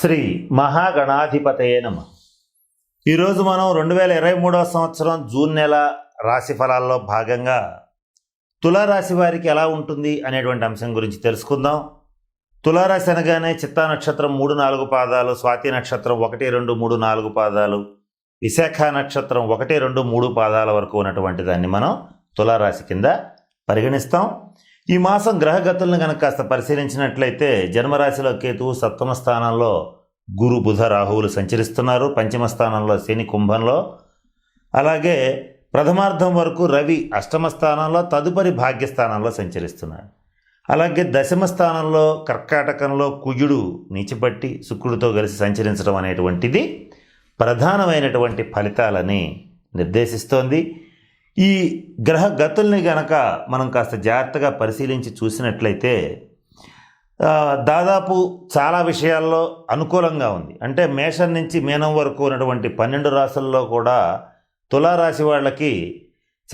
శ్రీ మహాగణాధిపతయే నమ. ఈరోజు మనం రెండు వేల ఇరవై మూడవ సంవత్సరం జూన్ నెల రాశి ఫలాల్లో భాగంగా తులారాశి వారికి ఎలా ఉంటుంది అనేటువంటి అంశం గురించి తెలుసుకుందాం. తులారాశి అనగానే చిత్తా నక్షత్రం మూడు నాలుగు పాదాలు స్వాతి నక్షత్రం ఒకటి రెండు మూడు నాలుగు పాదాలు విశాఖ నక్షత్రం ఒకటి రెండు మూడు పాదాల వరకు ఉన్నటువంటి దాన్ని మనం తులారాశి కింద పరిగణిస్తాం. ఈ మాసం గ్రహగతులను కనుక కాస్త పరిశీలించినట్లయితే జన్మరాశిలో కేతువు సప్తమ స్థానంలో గురు బుధ రాహువులు సంచరిస్తున్నారు. పంచమ స్థానంలో శని కుంభంలో. అలాగే ప్రథమార్థం వరకు రవి అష్టమ స్థానంలో తదుపరి భాగ్యస్థానంలో సంచరిస్తున్నాడు అలాగే దశమ స్థానంలో కర్కాటకంలో కుజుడు నీచిపట్టి శుక్రుడితో కలిసి సంచరించడం అనేటువంటిది ప్రధానమైనటువంటి ఫలితాలని నిర్దేశిస్తోంది. ఈ గ్రహ గతుల్ని గనక మనం కాస్త జాగ్రత్తగా పరిశీలించి చూసినట్లయితే దాదాపు చాలా విషయాల్లో అనుకూలంగా ఉంది. అంటే మేషం నుంచి మీనం వరకు ఉన్నటువంటి పన్నెండు రాసుల్లో కూడా తులారాశి వాళ్ళకి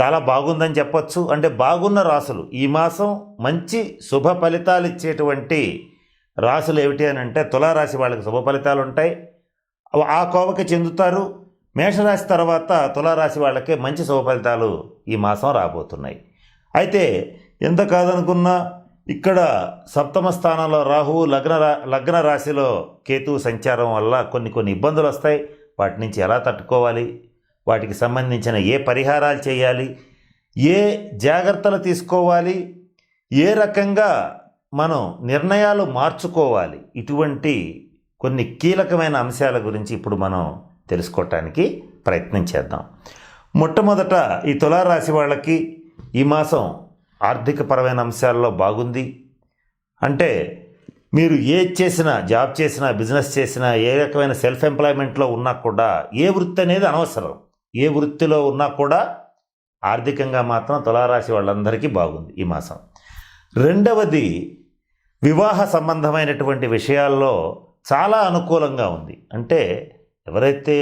చాలా బాగుందని చెప్పొచ్చు. అంటే బాగున్న రాసులు. ఈ మాసం మంచి శుభ ఫలితాలు ఇచ్చేటువంటి రాసులు ఏమిటి అని అంటే తులారాశి వాళ్ళకి శుభ ఫలితాలు ఉంటాయి. ఆ కోవకి చెందుతారు. మేషరాశి తర్వాత తులారాశి వాళ్ళకి మంచి శుభఫలితాలు ఈ మాసం రాబోతున్నాయి. అయితే ఎంత కాదనుకున్నా ఇక్కడ సప్తమ స్థానంలో రాహువు లగ్న రా లగ్న రాశిలో కేతువు సంచారం వల్ల కొన్ని కొన్ని ఇబ్బందులు వస్తాయి. వాటి నుంచి ఎలా తట్టుకోవాలి? వాటికి సంబంధించిన ఏ పరిహారాలు చేయాలి? ఏ జాగ్రత్తలు తీసుకోవాలి? ఏ రకంగా మనం నిర్ణయాలు మార్చుకోవాలి? ఇటువంటి కొన్ని కీలకమైన అంశాల గురించి ఇప్పుడు మనం తెలుసుకోవటానికి ప్రయత్నం చేద్దాం. మొట్టమొదట ఈ తులారాశి వాళ్ళకి ఈ మాసం ఆర్థికపరమైన అంశాల్లో బాగుంది. అంటే మీరు ఏ చేసినా జాబ్ చేసినా బిజినెస్ చేసినా ఏ రకమైన సెల్ఫ్ ఎంప్లాయ్మెంట్లో ఉన్నా కూడా ఏ వృత్తి అనేది అనవసరం. ఏ వృత్తిలో ఉన్నా కూడా ఆర్థికంగా మాత్రం తులారాశి వాళ్ళందరికీ బాగుంది ఈ మాసం. రెండవది వివాహ సంబంధమైనటువంటి విషయాల్లో చాలా అనుకూలంగా ఉంది. అంటే ఎవరైతే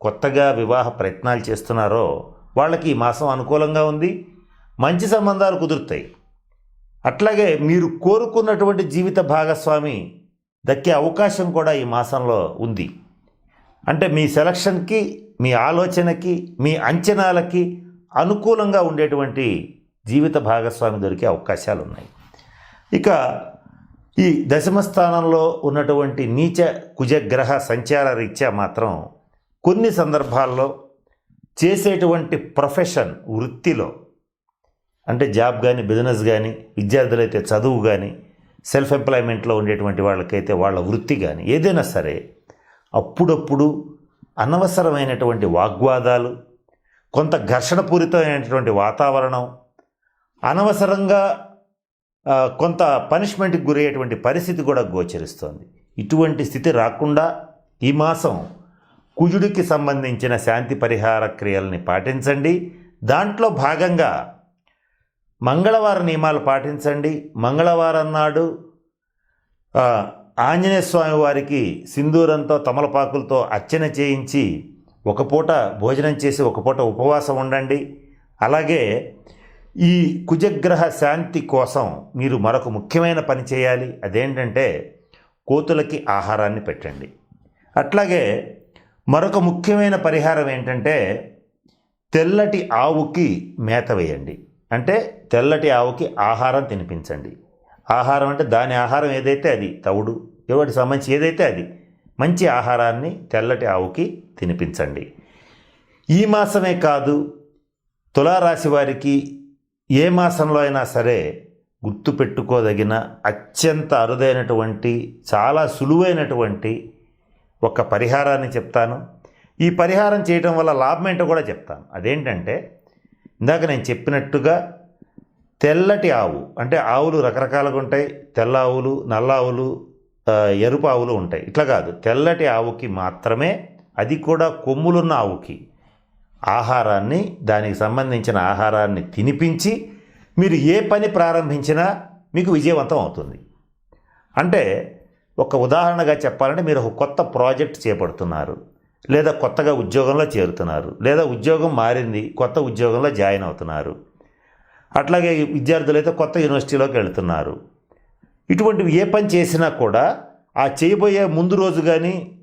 కొత్తగా వివాహ ప్రయత్నాలు చేస్తున్నారో వాళ్ళకి ఈ మాసం అనుకూలంగా ఉంది. మంచి సంబంధాలు కుదురుతాయి. అట్లాగే మీరు కోరుకున్నటువంటి జీవిత భాగస్వామి దక్కే అవకాశం కూడా ఈ మాసంలో ఉంది. అంటే మీ సెలక్షన్కి మీ ఆలోచనకి మీ అంచనాలకి అనుకూలంగా ఉండేటువంటి జీవిత భాగస్వామి దొరికే అవకాశాలు ఉన్నాయి ఇక ఈ దశమ స్థానంలో ఉన్నటువంటి నీచ కుజగ్రహ సంచార రీత్యా మాత్రం కొన్ని సందర్భాల్లో చేసేటువంటి ప్రొఫెషన్ వృత్తిలో అంటే జాబ్ కానీ బిజినెస్ కానీ విద్యార్థులైతే చదువు కానీ సెల్ఫ్ ఎంప్లాయ్మెంట్లో ఉండేటువంటి వాళ్ళకైతే వాళ్ళ వృత్తి కానీ ఏదైనా సరే అప్పుడప్పుడు అనవసరమైనటువంటి వాగ్వాదాలు కొంత ఘర్షణపూరితమైనటువంటి వాతావరణం అనవసరంగా కొంత పనిష్మెంట్కి గురయ్యేటువంటి పరిస్థితి కూడా గోచరిస్తోంది. ఇటువంటి స్థితి రాకుండా ఈ మాసం కుజుడికి సంబంధించిన శాంతి పరిహార క్రియల్ని పాటించండి. దాంట్లో భాగంగా మంగళవార నియమాలు పాటించండి. మంగళవారం నాడు ఆంజనేయ స్వామి వారికి సింధూరంతో తమలపాకులతో అర్చన చేయించి ఒక పూట భోజనం చేసి ఒక పూట ఉపవాసం ఉండండి. అలాగే ఈ కుజగ్రహ శాంతి కోసం మీరు మరొక ముఖ్యమైన పని చేయాలి. అదేంటంటే కోతులకి ఆహారాన్ని పెట్టండి. అట్లాగే మరొక ముఖ్యమైన పరిహారం ఏంటంటే తెల్లటి ఆవుకి మేత వేయండి. అంటే తెల్లటి ఆవుకి ఆహారం తినిపించండి. ఆహారం అంటే దాని ఆహారం ఏదైతే అది తవుడు ఎవరికి సంబంధించి ఏదైతే అది మంచి ఆహారాన్ని తెల్లటి ఆవుకి తినిపించండి. ఈ మాసమే కాదు తులారాశి వారికి ఏ మాసంలో అయినా సరే గుర్తుపెట్టుకోదగిన అత్యంత అరుదైనటువంటి చాలా సులువైనటువంటి ఒక పరిహారాన్ని చెప్తాను. ఈ పరిహారం చేయటం వల్ల లాభం ఏంటో కూడా చెప్తాను. అదేంటంటే ఇందాక నేను చెప్పినట్టుగా తెల్లటి ఆవు అంటే ఆవులు రకరకాలుగా ఉంటాయి. తెల్ల ఆవులు నల్ల ఆవులు ఎరుపు ఆవులు ఉంటాయి. ఇట్లా కాదు తెల్లటి ఆవుకి మాత్రమే అది కూడా కొమ్ములున్న ఆవుకి. ఆహారాన్ని దానికి సంబంధించిన ఆహారాన్ని తినిపించి మీరు ఏ పని ప్రారంభించినా మీకు విజయవంతం అవుతుంది. అంటే ఒక ఉదాహరణగా చెప్పాలంటే మీరు ఒక కొత్త ప్రాజెక్ట్ చేపడుతున్నారు లేదా కొత్తగా ఉద్యోగంలో చేరుతున్నారు లేదా ఉద్యోగం మారింది కొత్త ఉద్యోగంలో జాయిన్ అవుతున్నారు. అట్లాగే విద్యార్థులైతే కొత్త యూనివర్సిటీలోకి వెళ్తున్నారు. ఇటువంటివి ఏ పని చేసినా కూడా ఆ చేయబోయే ముందు రోజు కానీ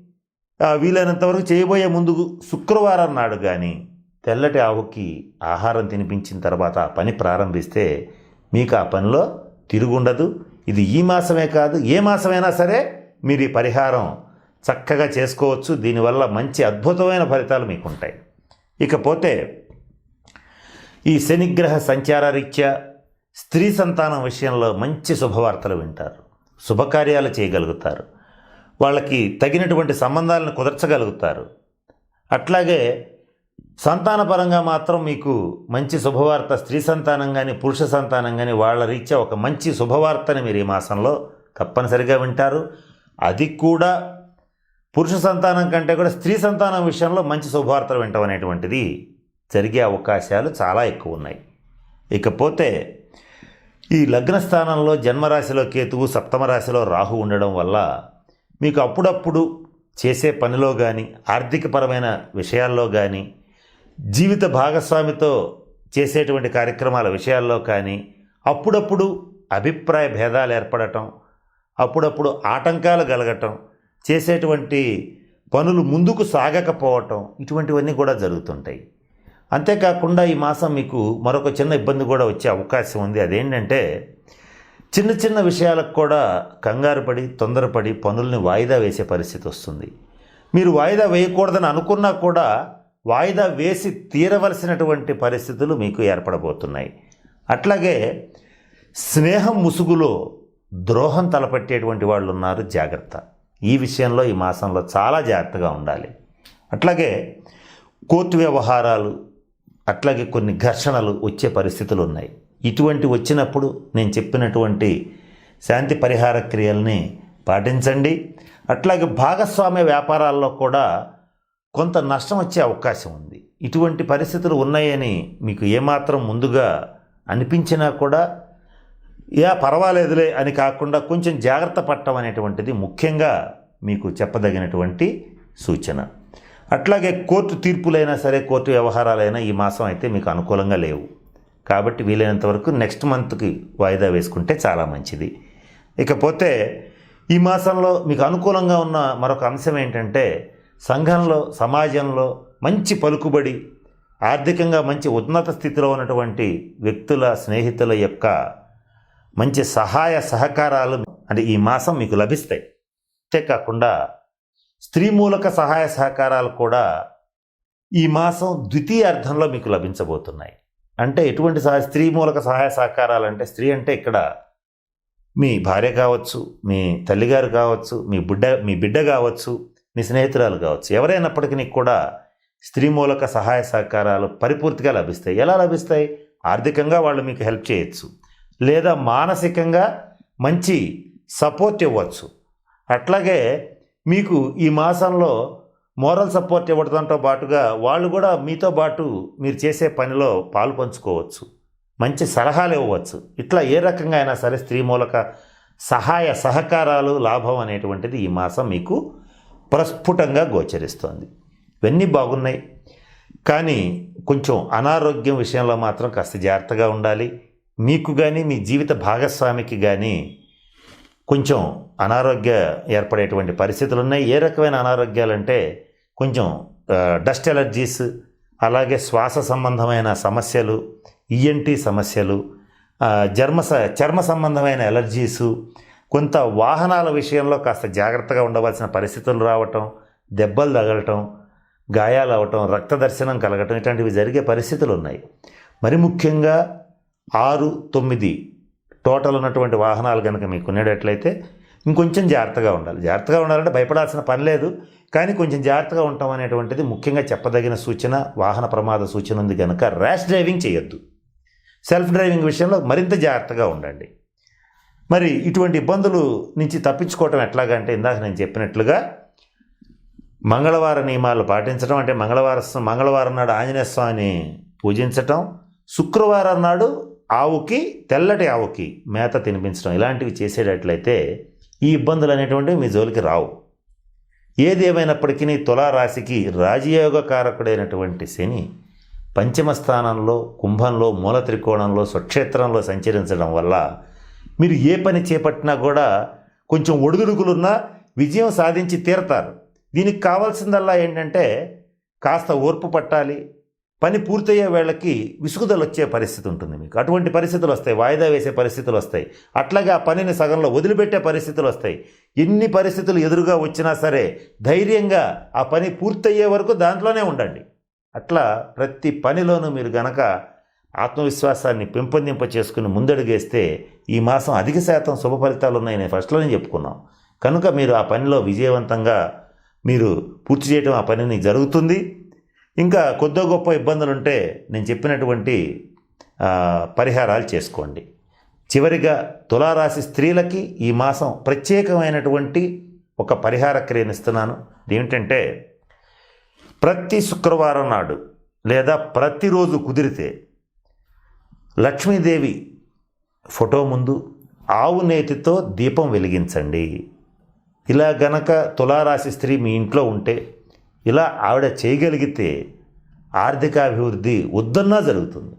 వీలైనంత వరకు చేయబోయే ముందు శుక్రవారం నాడు కానీ తెల్లటి ఆవుకి ఆహారం తినిపించిన తర్వాత ఆ పని ప్రారంభిస్తే మీకు ఆ పనిలో తిరుగుండదు. ఇది ఈ మాసమే కాదు ఏ మాసమైనా సరే మీరు ఈ పరిహారం చక్కగా చేసుకోవచ్చు. దీనివల్ల మంచి అద్భుతమైన ఫలితాలు మీకు ఉంటాయి ఇకపోతే ఈ శనిగ్రహ సంచార రీత్యా స్త్రీ సంతానం విషయంలో మంచి శుభవార్తలు వింటారు. శుభకార్యాలు చేయగలుగుతారు. వాళ్ళకి తగినటువంటి సంబంధాలను కుదర్చగలుగుతారు. అట్లాగే సంతానపరంగా మాత్రం మీకు మంచి శుభవార్త స్త్రీ సంతానం కానీ పురుష సంతానం కానీ వాళ్ళ రీత్యా ఒక మంచి శుభవార్తని మీరు ఈ మాసంలో తప్పనిసరిగా వింటారు. అది కూడా పురుష సంతానం కంటే కూడా స్త్రీ సంతానం విషయంలో మంచి శుభవార్తలు వింటాం అనేటువంటిది జరిగే అవకాశాలు చాలా ఎక్కువ ఉన్నాయి. ఇకపోతే ఈ లగ్న స్థానంలో జన్మరాశిలో కేతువు సప్తమ రాశిలో రాహు ఉండడం వల్ల మీకు అప్పుడప్పుడు చేసే పనిలో కానీ ఆర్థికపరమైన విషయాల్లో కానీ జీవిత భాగస్వామితో చేసేటువంటి కార్యక్రమాల విషయాల్లో కానీ అప్పుడప్పుడు అభిప్రాయ భేదాలు ఏర్పడటం అప్పుడప్పుడు ఆటంకాలు కలగటం చేసేటువంటి పనులు ముందుకు సాగకపోవటం ఇటువంటివన్నీ కూడా జరుగుతుంటాయి. అంతేకాకుండా ఈ మాసం మీకు మరొక చిన్న ఇబ్బంది కూడా వచ్చే అవకాశం ఉంది. అదేంటంటే చిన్న చిన్న విషయాలకు కూడా కంగారు పడి తొందరపడి పనుల్ని వాయిదా వేసే పరిస్థితి వస్తుంది. మీరు వాయిదా వేయకూడదని అనుకున్నా కూడా వాయిదా వేసి తీరవలసినటువంటి పరిస్థితులు మీకు ఏర్పడబోతున్నాయి. అట్లాగే స్నేహం ముసుగులో ద్రోహం తలపెట్టేటువంటి వాళ్ళు ఉన్నారు జాగ్రత్త. ఈ విషయంలో ఈ మాసంలో చాలా జాగ్రత్తగా ఉండాలి. అట్లాగే కోర్టు వ్యవహారాలు అట్లాగే కొన్ని ఘర్షణలు వచ్చే పరిస్థితులు ఉన్నాయి. ఇటువంటి వచ్చినప్పుడు నేను చెప్పినటువంటి శాంతి పరిహార క్రియల్ని పాటించండి. అట్లాగే భాగస్వామ్య వ్యాపారాల్లో కూడా కొంత నష్టం వచ్చే అవకాశం ఉంది. ఇటువంటి పరిస్థితులు ఉన్నాయని మీకు ఏమాత్రం ముందుగా అనిపించినా కూడా యా పర్వాలేదులే అని కాకుండా కొంచెం జాగ్రత్త పడటం అనేటువంటిది ముఖ్యంగా మీకు చెప్పదగినటువంటి సూచన. అట్లాగే కోర్టు తీర్పులైనా సరే కోర్టు వ్యవహారాలైనా ఈ మాసం అయితే మీకు అనుకూలంగా లేవు. కాబట్టి వీలైనంత వరకు నెక్స్ట్ మంత్కి వాయిదా వేసుకుంటే చాలా మంచిది. ఇకపోతే ఈ మాసంలో మీకు అనుకూలంగా ఉన్న మరొక అంశం ఏంటంటే సంఘంలో సమాజంలో మంచి పలుకుబడి ఆర్థికంగా మంచి ఉన్నత స్థితిలో ఉన్నటువంటి వ్యక్తుల స్నేహితుల యొక్క మంచి సహాయ సహకారాలు అంటే ఈ మాసం మీకు లభిస్తాయి. అంతేకాకుండా స్త్రీ మూలక సహాయ సహకారాలు కూడా ఈ మాసం ద్వితీయ అర్థంలో మీకు లభించబోతున్నాయి. అంటే ఎటువంటి సహాయ స్త్రీ మూలక సహాయ సహకారాలు అంటే స్త్రీ అంటే ఇక్కడ మీ భార్య కావచ్చు మీ తల్లిగారు కావచ్చు మీ బిడ్డ మీ బిడ్డ కావచ్చు మీ స్నేహితురాలు కావచ్చు. ఎవరైనప్పటికీ కూడా స్త్రీ మూలక సహాయ సహకారాలు పరిపూర్తిగా లభిస్తాయి. ఎలా లభిస్తాయి? ఆర్థికంగా వాళ్ళు మీకు హెల్ప్ చేయొచ్చు. లేదా మానసికంగా మంచి సపోర్ట్ ఇవ్వచ్చు. అట్లాగే మీకు ఈ మాసంలో మోరల్ సపోర్ట్ ఇవ్వడంతో పాటుగా వాళ్ళు కూడా మీతో పాటు మీరు చేసే పనిలో పాలు పంచుకోవచ్చు. మంచి సలహాలు ఇవ్వవచ్చు ఇట్లా ఏ రకంగా అయినా సరే స్త్రీ మూలక సహాయ సహకారాలు లాభం అనేటువంటిది ఈ మాసం మీకు ప్రస్ఫుటంగా గోచరిస్తోంది. ఇవన్నీ బాగున్నాయి. కానీ కొంచెం అనారోగ్యం విషయంలో మాత్రం కాస్త జాగ్రత్తగా ఉండాలి. మీకు కానీ మీ జీవిత భాగస్వామికి కానీ కొంచెం అనారోగ్య ఏర్పడేటువంటి పరిస్థితులు ఉన్నాయి ఏ రకమైన అనారోగ్యాలంటే కొంచెం డస్ట్ ఎలర్జీస్ అలాగే శ్వాస సంబంధమైన సమస్యలు ఈఎన్టీ సమస్యలు జర్మ చర్మ స- చర్మ సంబంధమైన ఎలర్జీసు కొంత వాహనాల విషయంలో కాస్త జాగ్రత్తగా ఉండవలసిన పరిస్థితులు రావటం దెబ్బలు తగలటం గాయాలు అవటం రక్త దర్శనం కలగటం ఇట్లాంటివి జరిగే పరిస్థితులు ఉన్నాయి. మరి ముఖ్యంగా ఆరు తొమ్మిది టోటల్ ఉన్నటువంటి వాహనాలు కనుక మీకు ఉండేటట్లయితే ఇంకొంచెం జాగ్రత్తగా ఉండాలి. జాగ్రత్తగా ఉండాలంటే భయపడాల్సిన పని లేదు. కానీ కొంచెం జాగ్రత్తగా ఉంటాం అనేటువంటిది ముఖ్యంగా చెప్పదగిన సూచన వాహన ప్రమాద సూచన ఉంది కనుక ర్యాష్ డ్రైవింగ్ చేయొద్దు. సెల్ఫ్ డ్రైవింగ్ విషయంలో మరింత జాగ్రత్తగా ఉండండి. మరి ఇటువంటి ఇబ్బందులు నుంచి తప్పించుకోవటం ఎట్లాగంటే ఇందాక నేను చెప్పినట్లుగా మంగళవార నియమాలు పాటించడం అంటే మంగళవార మంగళవారం నాడు ఆంజనేయ స్వామిని పూజించటం శుక్రవారం నాడు ఆవుకి తెల్లటి ఆవుకి మేత తినిపించడం ఇలాంటివి చేసేటట్లయితే ఈ ఇబ్బందులు అనేటువంటివి మీ జోలికి రావు. ఏదేమైనప్పటికీ తులారాశికి రాజయోగ కారకుడైనటువంటి శని పంచమ స్థానంలో కుంభంలో మూల త్రికోణంలో స్వక్షేత్రంలో సంచరించడం వల్ల మీరు ఏ పని చేపట్టినా కూడా కొంచెం ఒడుగుడుగులున్నా విజయం సాధించి తీరతారు. దీనికి కావాల్సిందల్లా ఏంటంటే కాస్త ఓర్పు పట్టాలి పని పూర్తయ్యే వేళకి విసుగుదల వచ్చే పరిస్థితి ఉంటుంది మీకు. అటువంటి పరిస్థితులు వస్తాయి వాయిదా వేసే పరిస్థితులు వస్తాయి అట్లాగే ఆ పనిని సగంలో వదిలిపెట్టే పరిస్థితులు వస్తాయి ఎన్ని పరిస్థితులు ఎదురుగా వచ్చినా సరే ధైర్యంగా ఆ పని పూర్తయ్యే వరకు దాంట్లోనే ఉండండి. అట్లా ప్రతి పనిలోనూ మీరు గనక ఆత్మవిశ్వాసాన్ని పెంపొందింప చేసుకుని ముందడుగేస్తే ఈ మాసం అధిక శాతం శుభ ఫలితాలు ఉన్నాయని ఫస్ట్లోనే చెప్పుకున్నాం. కనుక మీరు ఆ పనిలో విజయవంతంగా మీరు పూర్తి చేయడం ఆ పనిని జరుగుతుంది. ఇంకా కొద్దో గొప్ప ఇబ్బందులు ఉంటే నేను చెప్పినటువంటి పరిహారాలు చేసుకోండి. చివరిగా తులారాశి స్త్రీలకి ఈ మాసం ప్రత్యేకమైనటువంటి ఒక పరిహార క్రియను ఇస్తున్నాను. ఏమిటంటే ప్రతి శుక్రవారం నాడు లేదా ప్రతిరోజు కుదిరితే లక్ష్మీదేవి ఫోటో ముందు ఆవు నేతితో దీపం వెలిగించండి. ఇలా గనక తులారాశి స్త్రీ మీ ఇంట్లో ఉంటే ఇలా ఆవిడ చేయగలిగితే ఆర్థికాభివృద్ధి వద్దన్నా జరుగుతుంది.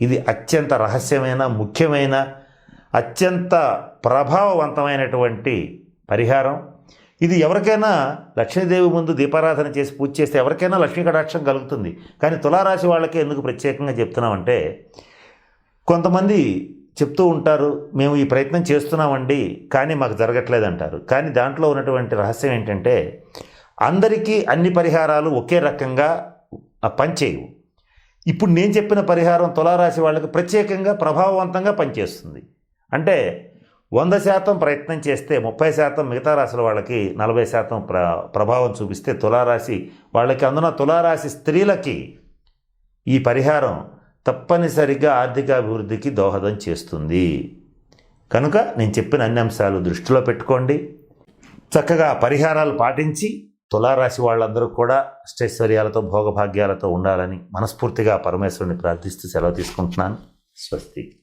ఇది అత్యంత రహస్యమైన ముఖ్యమైన అత్యంత ప్రభావవంతమైనటువంటి పరిహారం. ఇది ఎవరికైనా లక్ష్మీదేవి ముందు దీపారాధన చేసి పూజ చేస్తే ఎవరికైనా లక్ష్మీ కటాక్షం కలుగుతుంది. కానీ తులారాశి వాళ్ళకే ఎందుకు ప్రత్యేకంగా చెప్తున్నామంటే కొంతమంది చెప్తూ ఉంటారు మేము ఈ ప్రయత్నం చేస్తున్నామండి కానీ మాకు జరగట్లేదు అంటారు కానీ దాంట్లో ఉన్నటువంటి రహస్యం ఏంటంటే అందరికీ అన్ని పరిహారాలు ఒకే రకంగా పనిచేయవు. ఇప్పుడు నేను చెప్పిన పరిహారం తులారాశి వాళ్ళకి ప్రత్యేకంగా ప్రభావవంతంగా పనిచేస్తుంది. అంటే వంద శాతం ప్రయత్నం చేస్తే ముప్పై శాతం మిగతా రాశుల వాళ్ళకి నలభై శాతం ప్ర ప్రభావం చూపిస్తే తులారాశి వాళ్ళకి. అందున తులారాశి స్త్రీలకి ఈ పరిహారం తప్పనిసరిగా ఆర్థిక అభివృద్ధికి దోహదం చేస్తుంది. కనుక నేను చెప్పిన అన్ని అంశాలు దృష్టిలో పెట్టుకోండి. చక్కగా పరిహారాలు పాటించి తులారాశి వాళ్ళందరూ కూడా అష్టైశ్వర్యాలతో భోగభాగ్యాలతో ఉండాలని మనస్ఫూర్తిగా పరమేశ్వరుని ప్రార్థిస్తూ సెలవు తీసుకుంటున్నాను. స్వస్తి.